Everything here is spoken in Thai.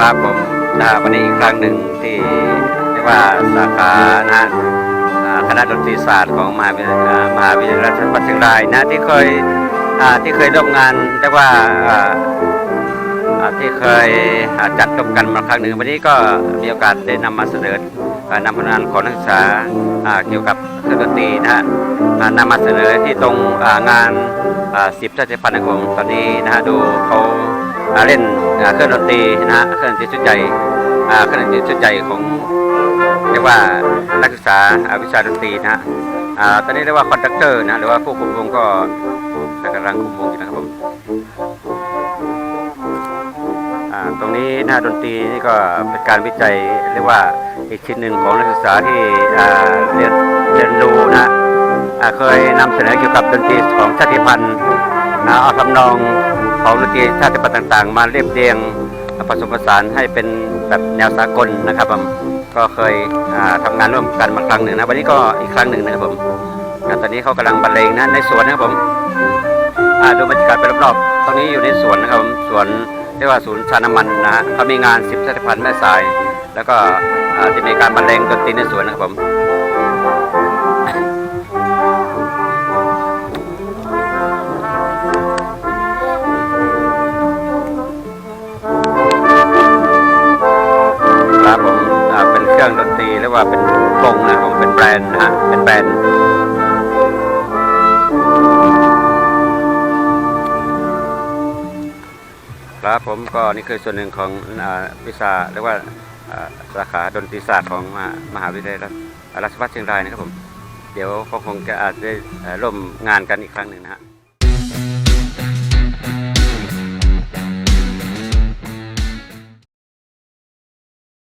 ครับผมนะวันนี้อีกครั้งหนึ่งที่เรียกว่าสาขานะคณะดนตรีศาสตร์ของมหาวิทยาลัยมหาวิทยาลัยจังหวัดเชียงรายนะที่เคยที่เคยร่วมงานเรียกว่าที่เคยจัดร่วมกันมาครั้งหนึ่งวันนี้ก็มีโอกาสได้นำมาเสนอนำผลงานของนักศึกษาเกี่ยวกับเครื่องดนตรีนะฮะนำมาเสนอที่ตรงงานสิบชาติพันธุ์ของตอนนี้นะฮะดูเขา เล่นเครื่องดนตรีนะฮะเครื่องดนตรีชุดใหญ่เครื่องดนตรีชุดใหญ่ของเรียกว่านักศึกษาวิชาดนตรีนะฮะตอนนี้เรียกว่าคอนดักเตอร์นะหรือว่าผู้คุมวงก็กำลังคุมวงอยู่นะครับผมตรงนี้นะฮะดนตรีนี่ก็เป็นการวิจัยเรียกว่าอีกชิ้นหนึ่งของนักศึกษาที่เรียนเรียนรู้นะเคยนำเสนอเกี่ยวกับดนตรีของชาติพันธุ์นะเอาทำนอง ของดนตรีชาติพันธุ์ต่าง ๆ มาเรียบเรียงผสมผสานให้เป็นแบบแนวสากลนะครับผมก็เคยอ่าทำงานร่วมกันมาครั้งหนึ่งนะวันนี้ก็อีกครั้งหนึ่งนะครับผมตอนนี้เขากำลังบรรเลงนะในสวนนะครับผมดูบรรยากาศไปรอบๆตรงนี้อยู่ในสวนนะครับผมสวนเรียกว่าศูนย์ชาน้ำมันนะเขามีงานสิบชาติพันธุ์แม่สาย แล้วก็จะมีการบรรเลงดนตรีในสวนนะครับผม ว่าเป็นวงนะครับผมเป็นแบรนด์นะฮะเป็นแบรนด์ครับผมก็นี่คือส่วนหนึ่งของวิชาเรียกว่าสาขาดนตรีศาสตร์ของมหาวิทยาลัยราชภัฏเชียงรายนะครับผม เดี๋ยวก็คงจะอาจจะร่วมงานกันอีกครั้งหนึ่งนะฮะ